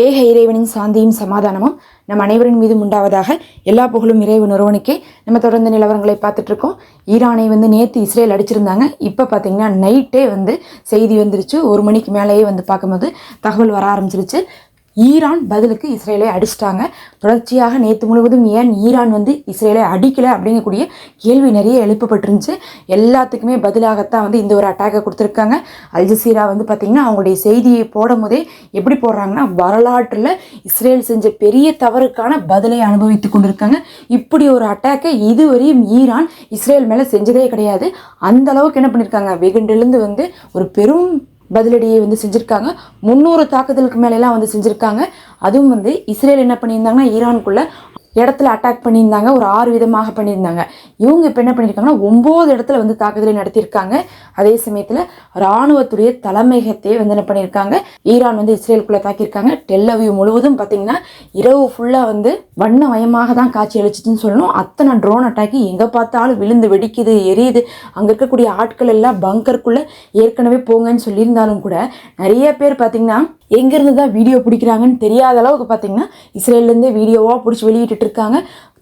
ஏக இறைவனின் சாந்தியும் சமாதானமும் நம் அனைவரின் மீதும் உண்டாவதாக எல்லா புகழும் இறைவன் ஒருவனுக்கே. நம்ம தொடர்ந்து நிலவரங்களை பார்த்துட்ருக்கோம் ஈரானை வந்து நேற்று இஸ்ரேல் அடிச்சிருந்தாங்க. இப்போ பார்த்தீங்கன்னா நைட்டே வந்து செய்தி வந்துருச்சு. ஒரு மணிக்கு மேலேயே வந்து பார்க்கும்போது தகவல் வர ஆரம்பிச்சிருச்சு. ஈரான் பதிலுக்கு இஸ்ரேலை அடிச்சிட்டாங்க. தொடர்ச்சியாக நேற்று முழுவதும் ஏன் ஈரான் வந்து இஸ்ரேலை அடிக்கலை அப்படிங்கக்கூடிய கேள்வி நிறைய எழுப்பப்பட்டிருந்துச்சு. எல்லாத்துக்குமே பதிலாகத்தான் வந்து இந்த ஒரு அட்டாக்கை கொடுத்துருக்காங்க. அல்ஜசீரா வந்து பார்த்திங்கன்னா அவங்களுடைய செய்தியை போடும் போதே எப்படி போடுறாங்கன்னா வரலாற்றில் இஸ்ரேல் செஞ்ச பெரிய தவறுக்கான பதிலை அனுபவித்து கொண்டிருக்காங்க. இப்படி ஒரு அட்டாக்கை இதுவரையும் ஈரான் இஸ்ரேல் மேலே செஞ்சதே கிடையாது. அந்த அளவுக்கு என்ன பண்ணியிருக்காங்க வெகுண்டிலிருந்து வந்து ஒரு பெரும் பதிலடியை வந்து செஞ்சுருக்காங்க. முந்நூறு தாக்குதலுக்கு மேலெலாம் வந்து செஞ்சுருக்காங்க. அதுவும் வந்து இஸ்ரேல் என்ன பண்ணியிருந்தாங்கன்னா ஈரானுக்குள்ளே இடத்துல அட்டாக் பண்ணியிருந்தாங்க ஒரு ஆறு விதமாக பண்ணியிருந்தாங்க. இவங்க இப்போ என்ன பண்ணியிருக்காங்கன்னா ஒம்பது இடத்துல வந்து தாக்குதலை நடத்தியிருக்காங்க. அதே சமயத்தில் இராணுவத்துடைய தலைமையகத்தையே வந்து என்ன பண்ணியிருக்காங்க ஈரான் வந்து இஸ்ரேலுக்குள்ளே தாக்கியிருக்காங்க. டெல்லவியூ முழுவதும் பார்த்தீங்கன்னா இரவு ஃபுல்லாக வந்து வண்ண மயமாக தான் காட்சி அளிச்சிச்சுன்னு சொல்லணும். அத்தனை ட்ரோன் அட்டாக்கி எங்கே பார்த்தாலும் விழுந்து வெடிக்குது எரியுது. அங்கே இருக்கக்கூடிய ஆட்கள் எல்லாம் பங்கருக்குள்ளே ஏற்கனவே போங்கன்னு சொல்லியிருந்தாலும் கூட நிறைய பேர் பார்த்தீங்கன்னா எங்கேருந்து தான் வீடியோ பிடிக்கிறாங்கன்னு தெரியாத அளவுக்கு பார்த்தீங்கன்னா இஸ்ரேல்லேருந்தே வீடியோவாக பிடிச்சி வெளியிட்டு இருக்காங்க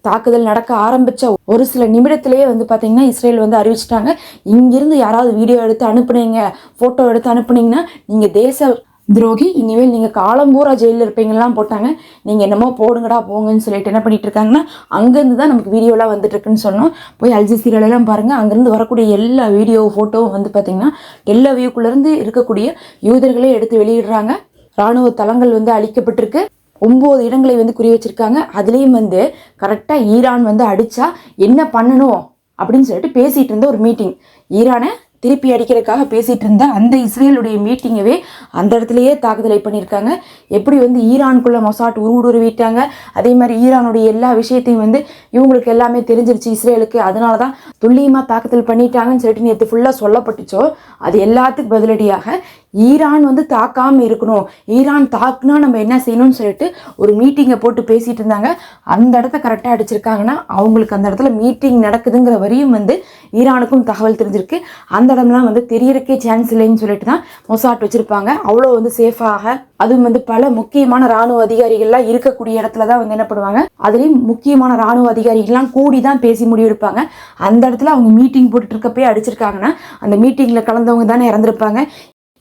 தாக்குதல் நடக்க ஆரம்பித்த ஒரு சில நிமிடத்திலேயே வந்து பார்த்தீங்கன்னா இஸ்ரேல் வந்து அறிவிச்சிட்டாங்க. இங்கேருந்து யாராவது வீடியோ எடுத்து அனுப்புனீங்க ஃபோட்டோ எடுத்து அனுப்புனீங்கன்னா நீங்கள் தேச துரோகி இனிமேல் நீங்கள் காலம்பூரா ஜெயிலில் இருப்பீங்கலாம் போட்டாங்க. நீங்கள் என்னமோ போடுங்கடா போங்கன்னு சொல்லிட்டு என்ன பண்ணிட்டு இருக்காங்கன்னா அங்கேருந்து தான் நமக்கு வீடியோலாம் வந்துட்டு இருக்குன்னு சொன்னோம். போய் அல்ஜசீரெல்லாம் பாருங்கள் அங்கேருந்து வரக்கூடிய எல்லா வீடியோ ஃபோட்டோவும் வந்து பார்த்திங்கன்னா எல்லா வியூக்குள்ளேருந்து இருக்கக்கூடிய யூதர்களே எடுத்து வெளியிடுறாங்க. இராணுவ தளங்கள் வந்து அழிக்கப்பட்டிருக்கு. ஒம்பது இடங்களை வந்து குறி வச்சிருக்காங்க. அதுலேயும் வந்து கரெக்டாக ஈரான் வந்து அடித்தா என்ன பண்ணணும்? அப்படின்னு சொல்லிட்டு பேசிகிட்டு இருந்த ஒரு மீட்டிங் ஈரானை திருப்பி அடிக்கிறதுக்காக பேசிகிட்டு இருந்த அந்த இஸ்ரேலுடைய மீட்டிங்கவே அந்த இடத்துலையே தாக்குதலை பண்ணியிருக்காங்க. எப்படி வந்து ஈரானுக்குள்ளே மொசாட் உருவிட்டாங்க அதே மாதிரி ஈரானுடைய எல்லா விஷயத்தையும் வந்து இவங்களுக்கு எல்லாமே தெரிஞ்சிருச்சு இஸ்ரேலுக்கு. அதனால தான் துல்லியமாக தாக்குதல் பண்ணிட்டாங்கன்னு சொல்லிட்டு நேற்று ஃபுல்லாக சொல்லப்பட்டுச்சோ அது எல்லாத்துக்கும் பதிலடியாக ஈரான் வந்து தாக்காமல் இருக்கணும். ஈரான் தாக்குனா நம்ம என்ன செய்யணும்னு சொல்லிட்டு ஒரு மீட்டிங்கை போட்டு பேசிகிட்டு இருந்தாங்க. அந்த இடத்த கரெக்டாக அடிச்சிருக்காங்கன்னா அவங்களுக்கு அந்த இடத்துல மீட்டிங் நடக்குதுங்கிற வரையும் வந்து ஈரானுக்கும் தகவல் தெரிஞ்சிருக்கு. அந்த இடம்லாம் வந்து தெரியறக்கே சான்ஸ் இல்லைன்னு சொல்லிட்டு தான் மொசாட் வச்சுருப்பாங்க. அவ்வளோ வந்து சேஃபாக அதுவும் வந்து பல முக்கியமான ராணுவ அதிகாரிகள்லாம் இருக்கக்கூடிய இடத்துல தான் வந்து என்ன பண்ணுவாங்க அதுலேயும் முக்கியமான ராணுவ அதிகாரிகள்லாம் கூடி தான் பேசி முடிவெடுப்பாங்க. அந்த இடத்துல அவங்க மீட்டிங் போட்டுட்டு இருக்கப்பே அடிச்சிருக்காங்கன்னா அந்த மீட்டிங்கில் கலந்தவங்க தானே இறந்துருப்பாங்க.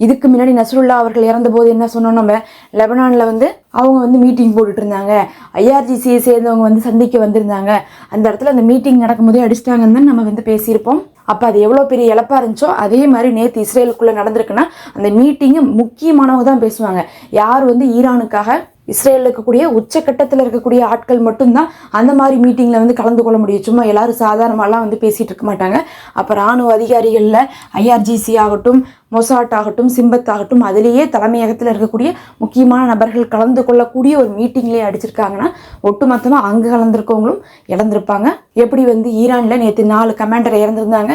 இதுக்கு முன்னாடி நஸ்ருல்லா அவர்கள் இறந்தபோது என்ன சொன்னோம் நம்ம? லெபனானில் வந்து அவங்க வந்து மீட்டிங் போட்டுட்டு இருந்தாங்க ஐஆர்ஜிசியை சேர்ந்தவங்க வந்து சந்திக்க வந்திருந்தாங்க. அந்த இடத்துல அந்த மீட்டிங் நடக்கும்போதே அடிச்சிட்டாங்கன்னு தான் நம்ம வந்து பேசியிருப்போம். அப்போ அது எவ்வளோ பெரிய இழப்பாக இருந்துச்சோ அதே மாதிரி நேற்று இஸ்ரேலுக்குள்ளே நடந்திருக்குன்னா அந்த மீட்டிங்கு முக்கியமானவங்க தான் பேசுவாங்க. யார் வந்து ஈரானுக்காக இஸ்ரேலில் இருக்கக்கூடிய உச்சக்கட்டத்தில் இருக்கக்கூடிய ஆட்கள் மட்டும்தான் அந்த மாதிரி மீட்டிங்கில் வந்து கலந்து கொள்ள முடியும். சும்மா எல்லாரும் சாதாரணமாலாம் வந்து பேசிகிட்டு இருக்க மாட்டாங்க. அப்போ ராணுவ அதிகாரிகளில் ஐஆர்ஜிசி ஆகட்டும் மொசாட் ஆகட்டும் சிம்பத் ஆகட்டும் அதிலேயே தலைமையகத்தில் இருக்கக்கூடிய முக்கியமான நபர்கள் கலந்து கொள்ளக்கூடிய ஒரு மீட்டிங்லேயே அடிச்சிருக்காங்கன்னா ஒட்டுமொத்தமாக அங்கே கலந்துருக்கவங்களும் இறந்துருப்பாங்க எப்படி வந்து ஈரானில் நேற்று நாலு கமாண்டர் இறந்துருந்தாங்க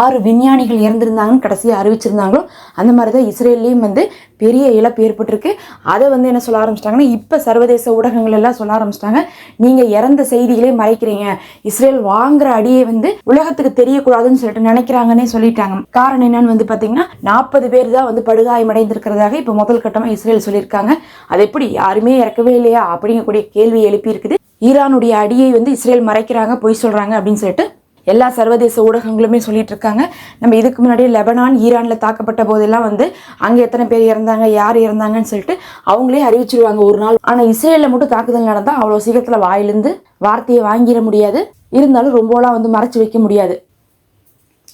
ஆறு விஞ்ஞானிகள் இறந்துருந்தாங்கன்னு கடைசியாக அறிவிச்சிருந்தாங்களோ அந்த மாதிரி தான் இஸ்ரேல்லையும் வந்து பெரிய இழப்பு ஏற்பட்டிருக்கு. அதை வந்து என்ன சொல்ல ஆரம்பிச்சிட்டாங்கன்னா இப்போ சர்வதேச ஊடகங்கள் எல்லாம் சொல்ல ஆரம்பிச்சிட்டாங்க நீங்கள் இறந்த செய்திகளே மறைக்கிறீங்க இஸ்ரேல் வாங்குற அடியை வந்து உலகத்துக்கு தெரியக்கூடாதுன்னு சொல்லிட்டு நினைக்கிறாங்கன்னே சொல்லிட்டாங்க. காரணம் என்னன்னு வந்து பார்த்தீங்கன்னா நாற்பது பேர் தான் வந்து படுகாயமடைந்திருக்கிறதாக இப்போ முதல் கட்டமாக இஸ்ரேல் சொல்லியிருக்காங்க. அது எப்படி யாருமே இறக்கவே இல்லையா? அப்படிங்கக்கூடிய கேள்வி எழுப்பி இருக்குது ஈரானுடைய அடியை வந்து இஸ்ரேல் மறைக்கிறாங்க பொய் சொல்கிறாங்க அப்படின்னு சொல்லிட்டு எல்லா சர்வதேச ஊடகங்களுமே சொல்லிட்டு இருக்காங்க நம்ம இதுக்கு முன்னாடி லெபனான் ஈரானில் தாக்கப்பட்ட போதெல்லாம் வந்து அங்கே எத்தனை பேர் இறந்தாங்க யார் இறந்தாங்கன்னு சொல்லிட்டு அவங்களே அறிவிச்சிருவாங்க ஒரு நாள். ஆனால் இஸ்ரேலில் மட்டும் தாக்குதல் நடந்தால் அவ்வளோ சீக்கிரத்தில் வாயிலிருந்து வார்த்தையை வாங்கிட முடியாது. இருந்தாலும் ரொம்பலாம் வந்து மறைச்சு வைக்க முடியாது.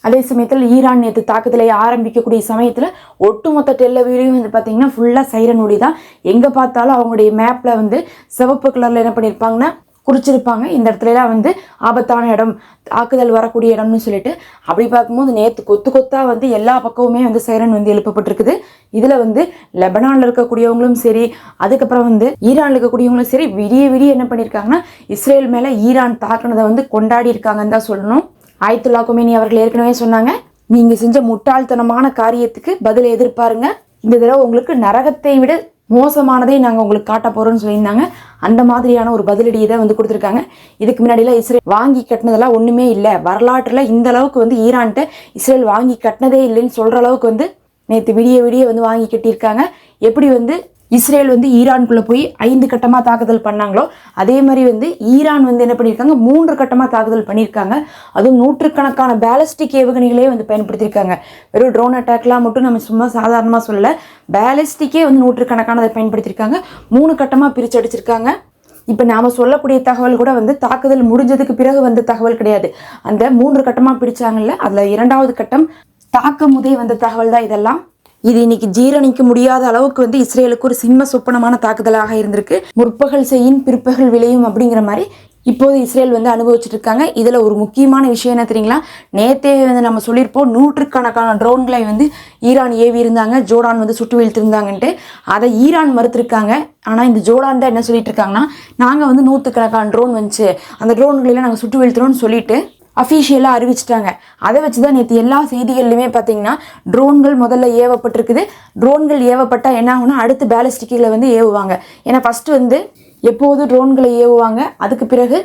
அதே சமயத்தில் ஈரான் நேற்று தாக்குதலை ஆரம்பிக்கக்கூடிய சமயத்தில் ஒட்டுமொத்த டெல்லவிலையும் வந்து பார்த்தீங்கன்னா ஃபுல்லாக சைரன் ஒளி தான் எங்கே பார்த்தாலும் அவங்களுடைய மேப்பில் வந்து சிவப்பு கலரில் என்ன பண்ணியிருப்பாங்கன்னா குறிச்சிருப்பாங்க. இந்த இடத்துலலாம் வந்து ஆபத்தான இடம் தாக்குதல் வரக்கூடிய இடம்னு சொல்லிட்டு அப்படி பார்க்கும்போது நேற்று கொத்து கொத்தாக வந்து எல்லா பக்கமுமே வந்து சைரன் வந்து எழுப்பப்பட்டிருக்குது. இதில் வந்து லெபனானில் இருக்கக்கூடியவங்களும் சரி அதுக்கப்புறம் வந்து ஈரானில் இருக்கக்கூடியவங்களும் சரி விடிய விடிய என்ன பண்ணியிருக்காங்கன்னா இஸ்ரேல் மேலே ஈரான் தாக்குனதை வந்து கொண்டாடி இருக்காங்கன்னு தான் சொல்லணும். ஆயத்துல்லா குமேனி அவர்கள் ஏற்கனவே சொன்னாங்க நீங்கள் செஞ்ச முட்டாள்தனமான காரியத்துக்கு பதில் எதிர்பாருங்க. இந்த தடவை உங்களுக்கு நரகத்தை விட மோசமானதை நாங்கள் உங்களுக்கு காட்ட போகிறோம்னு சொல்லியிருந்தாங்க. அந்த மாதிரியான ஒரு பதிலடியை தான் வந்து கொடுத்துருக்காங்க. இதுக்கு முன்னாடிலாம் இஸ்ரேல் வாங்கி கட்டினதெல்லாம் ஒன்றுமே இல்லை. வரலாற்றில் இந்த அளவுக்கு வந்து ஈரான்கிட்ட இஸ்ரேல் வாங்கி கட்டினதே இல்லைன்னு சொல்கிற அளவுக்கு வந்து நேற்று விடிய விடிய வந்து வாங்கி கட்டியிருக்காங்க. எப்படி வந்து இஸ்ரேல் வந்து ஈரானுக்குள்ளே போய் ஐந்து கட்டமாக தாக்குதல் பண்ணாங்களோ அதே மாதிரி வந்து ஈரான் வந்து என்ன பண்ணியிருக்காங்க? மூன்று கட்டமாக தாக்குதல் பண்ணியிருக்காங்க. அதுவும் நூற்றுக்கணக்கான பேலஸ்டிக் ஏவுகணைகளே வந்து பயன்படுத்தியிருக்காங்க. வெறும் ட்ரோன் அட்டாக்லாம் மட்டும் நம்ம சும்மா சாதாரணமாக சொல்லலை. பேலஸ்டிக்கே வந்து நூற்றுக்கணக்கானதை பயன்படுத்தியிருக்காங்க. மூணு கட்டமாக பிரித்து அடிச்சிருக்காங்க. இப்போ நாம் சொல்லக்கூடிய தகவல் கூட வந்து தாக்குதல் முடிஞ்சதுக்கு பிறகு வந்த தகவல் கிடையாது. அந்த மூன்று கட்டமாக பிடிச்சாங்கல்ல அதில் இரண்டாவது கட்டம் தாக்க முதே வந்த தகவல் தான் இதெல்லாம். இது இன்னைக்கு ஜீரணிக்க முடியாத அளவுக்கு வந்து இஸ்ரேலுக்கு ஒரு சிம்ம சொப்பனமான தாக்குதலாக இருந்திருக்கு. முற்பகல் செய்யின் பிற்பகல் விளையும் அப்படிங்கிற மாதிரி இப்போது இஸ்ரேல் வந்து அனுபவிச்சுட்டு இருக்காங்க. இதில் ஒரு முக்கியமான விஷயம் என்ன தெரியுங்களா? நேத்தே வந்து நம்ம சொல்லியிருப்போம் நூற்றுக்கணக்கான ட்ரோன்களை வந்து ஈரான் ஏவி இருந்தாங்க ஜோர்டான் வந்து சுட்டு வீழ்த்திருந்தாங்கன்ட்டு. அதை ஈரான் மறுத்திருக்காங்க. ஆனால் இந்த ஜோர்டான் தான் என்ன சொல்லிட்டு இருக்காங்கன்னா நாங்கள் வந்து நூற்றுக்கணக்கான ட்ரோன் வந்துச்சு. அந்த ட்ரோன்களெல்லாம் நாங்கள் சுட்டு வீழ்த்துறோம்னு சொல்லிட்டு அஃபீஷியலாக அறிவிச்சிட்டாங்க. அதை வச்சு தான் நேற்று எல்லா செய்திகள்லையுமே பார்த்தீங்கன்னா ட்ரோன்கள் முதல்ல ஏவப்பட்டிருக்குது. ட்ரோன்கள் ஏவப்பட்டால் என்ன ஆகும்னா அடுத்து பேலஸ்டிக்கில் வந்து ஏவுவாங்க. ஏன்னா ஃபஸ்ட்டு வந்து எப்போது ட்ரோன்களை ஏவுவாங்க? அதுக்கு பிறகு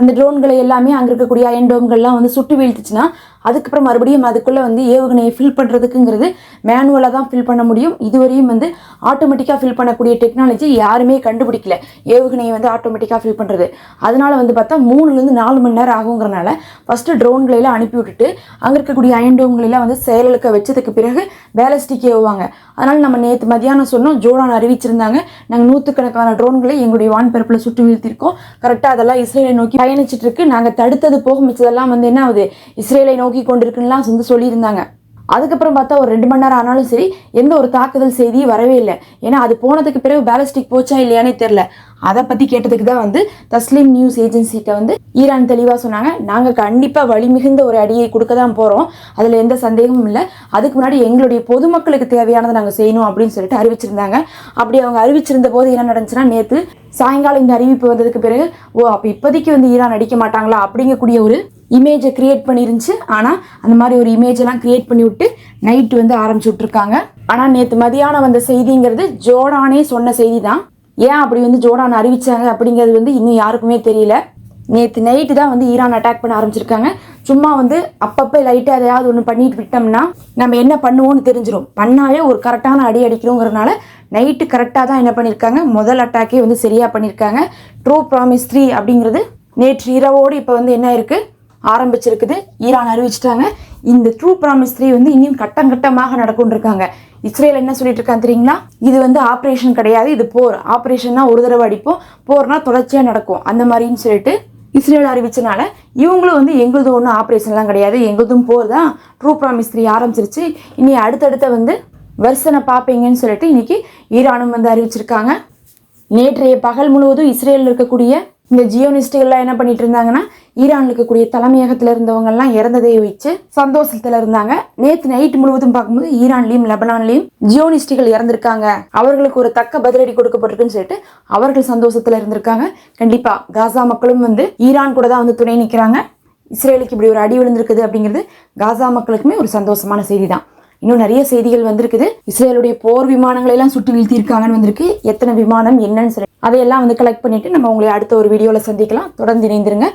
அந்த ட்ரோன்களை எல்லாமே அங்கே இருக்கக்கூடிய அயன்டோம்கள்லாம் வந்து சுட்டு வீழ்த்துச்சுன்னா அதுக்கப்புறம் மறுபடியும் அதுக்குள்ளே வந்து ஏவுகணையை ஃபில் பண்ணுறதுக்குங்கிறது மேனுவலாக தான் ஃபில் பண்ண முடியும். இதுவரையும் வந்து ஆட்டோமேட்டிக்காக ஃபில் பண்ணக்கூடிய டெக்னாலஜி யாருமே கண்டுபிடிக்கல. ஏவுகணையை வந்து ஆட்டோமேட்டிக்காக ஃபில் பண்ணுறது அதனால் வந்து பார்த்தா மூணுலேருந்து நாலு மணி நேரம் ஆகுங்கிறனால ஃபஸ்ட்டு ட்ரோன்களெல்லாம் அனுப்பி விட்டுட்டு அங்கே இருக்கக்கூடிய அயன்டோம்களெல்லாம் வந்து செயலுக்க வச்சதுக்கு பிறகு பேலஸ்டிக் ஏவுவாங்க. அதனால் நம்ம நேற்று மதியானம் சொன்னோம் ஜோடான் அறிவிச்சிருந்தாங்க. நாங்கள் நூற்றுக்கணக்கான ட்ரோன்களை எங்களுடைய வான்பரப்பில் சுட்டு வீழ்த்திருக்கோம். கரெக்டாக அதெல்லாம் இஸ்ரேலை நோக்கி பயணிச்சிட்டு இருக்கு. நாங்கள் தடுத்தது போக மிச்சதெல்லாம் வந்து என்ன ஆகுது? இஸ்ரேலை நோக்கி கொண்டிருக்குன்னுலாம் வந்து சொல்லியிருந்தாங்க. அதுக்கப்புறம் பார்த்தா ஒரு ரெண்டு மணி நேரம் ஆனாலும் சரி எந்த ஒரு தாக்குதல் செய்தியும் வரவே இல்லை. ஏன்னா அது போனதுக்கு பிறகு பேலஸ்டிக் போச்சா இல்லையானே தெரில அதை பற்றி கேட்டதுக்கு தான் வந்து தஸ்லீம் நியூஸ் ஏஜென்சிகிட்ட வந்து ஈரான் தெளிவாக சொன்னாங்க. நாங்கள் கண்டிப்பாக வழிமிகுந்த ஒரு அடியை கொடுக்க தான் போகிறோம் அதில் எந்த சந்தேகமும் இல்லை. அதுக்கு முன்னாடி எங்களுடைய பொதுமக்களுக்கு தேவையானதை நாங்கள் செய்யணும் அப்படின்னு சொல்லிட்டு அறிவிச்சிருந்தாங்க. அப்படி அவங்க அறிவிச்சிருந்த போது என்ன நடந்துச்சுன்னா நேற்று சாயங்காலம் இந்த அறிவிப்பு வந்ததுக்கு பிறகு ஓ அப்போ இப்போதைக்கு வந்து ஈரான் அடிக்க மாட்டாங்களா அப்படிங்கக்கூடிய ஒரு இமேஜை கிரியேட் பண்ணிருந்துச்சு. ஆனால் அந்த மாதிரி ஒரு இமேஜெல்லாம் கிரியேட் பண்ணி விட்டு நைட்டு வந்து ஆரம்பிச்சு விட்ருக்காங்க ஆனால் நேற்று மதியானம் வந்த செய்திங்கிறது ஜோடானே சொன்ன செய்தி தான் ஏன் அப்படி வந்து ஜோடான் அறிவிச்சாங்க அப்படிங்கிறது வந்து இன்னும் யாருக்குமே தெரியல. நேற்று நைட்டு தான் வந்து ஈரான் அட்டாக் பண்ண ஆரம்பிச்சிருக்காங்க. சும்மா வந்து அப்பப்போ லைட்டாக எதையாவது ஒன்று பண்ணிட்டு விட்டோம்னா நம்ம என்ன பண்ணுவோம்னு தெரிஞ்சிடும் பண்ணாலே ஒரு கரெக்டான அடி அடிக்கிறோங்கிறனால நைட்டு கரெக்டாக தான் என்ன பண்ணியிருக்காங்க முதல் அட்டாக்கே வந்து சரியாக பண்ணியிருக்காங்க ட்ரூ ப்ராமிஸ் த்ரீ அப்படிங்கிறது நேற்று இரவோடு இப்போ வந்து என்ன இருக்குது ஆரம்பிச்சிருக்குது. ஈரான் அறிவிச்சிட்டாங்க. இந்த ட்ரூ ப்ராமிஸ் த்ரீ வந்து இன்னும் கட்டம் கட்டமாக நடக்கும்னு இருக்காங்க இஸ்ரேல் என்ன சொல்லிட்டு இருக்காங்க தெரியுங்களா? இது வந்து ஆப்ரேஷன் கிடையாது. இது போர். ஆப்ரேஷன்னா ஒரு தடவை அடிப்போம். போர்னா தொடர்ச்சியாக நடக்கும். அந்த மாதிரின்னு சொல்லிட்டு இஸ்ரேல் அறிவிச்சனால இவங்களும் வந்து எங்களுது ஒன்றும் ஆப்ரேஷன்லாம் கிடையாது. எங்களுதும் போர் தான். ட்ரூ ப்ராமிஸ் த்ரீ ஆரம்பிச்சிருச்சு. இனி அடுத்தடுத்த வந்து வருஷனை பார்ப்பீங்கன்னு சொல்லிட்டு இன்னைக்கு ஈரானும் வந்து அறிவிச்சிருக்காங்க. நேற்றைய பகல் முழுவதும் இஸ்ரேலில் இருக்கக்கூடிய இந்த ஜியோனிஸ்டுகள்லாம் என்ன பண்ணிட்டு இருந்தாங்கன்னா ஈரானில் இருக்கக்கூடிய தலைமையகத்தில் இருந்தவங்கெல்லாம் இறந்ததை வச்சு சந்தோஷத்தில் இருந்தாங்க. நேற்று நைட் முழுவதும் பார்க்கும்போது ஈரான்லையும் லெபனான்லையும் ஜியோனிஸ்டுகள் இறந்திருக்காங்க. அவர்களுக்கு ஒரு தக்க பதிலடி கொடுக்கப்பட்டிருக்குன்னு சொல்லிட்டு அவர்கள் சந்தோஷத்தில் இருந்திருக்காங்க. கண்டிப்பா காசா மக்களும் வந்து ஈரான் கூட தான் வந்து துணை நிற்கிறாங்க இஸ்ரேலுக்கு இப்படி ஒரு அடி விழுந்திருக்குது அப்படிங்கிறது காசா மக்களுக்குமே ஒரு சந்தோஷமான செய்தி தான் இன்னும் நிறைய செய்திகள் வந்திருக்குது. இஸ்ரேலுடைய போர் விமானங்களை எல்லாம் சுட்டு வீழ்த்தியிருக்காங்கன்னு வந்திருக்கு. எத்தனை விமானம் என்னன்னு சொல்லி அதையெல்லாம் வந்து கலெக்ட் பண்ணிட்டு நம்ம உங்களை அடுத்த ஒரு வீடியோவில் சந்திக்கலாம். தொடர்ந்து இணைந்திருங்க.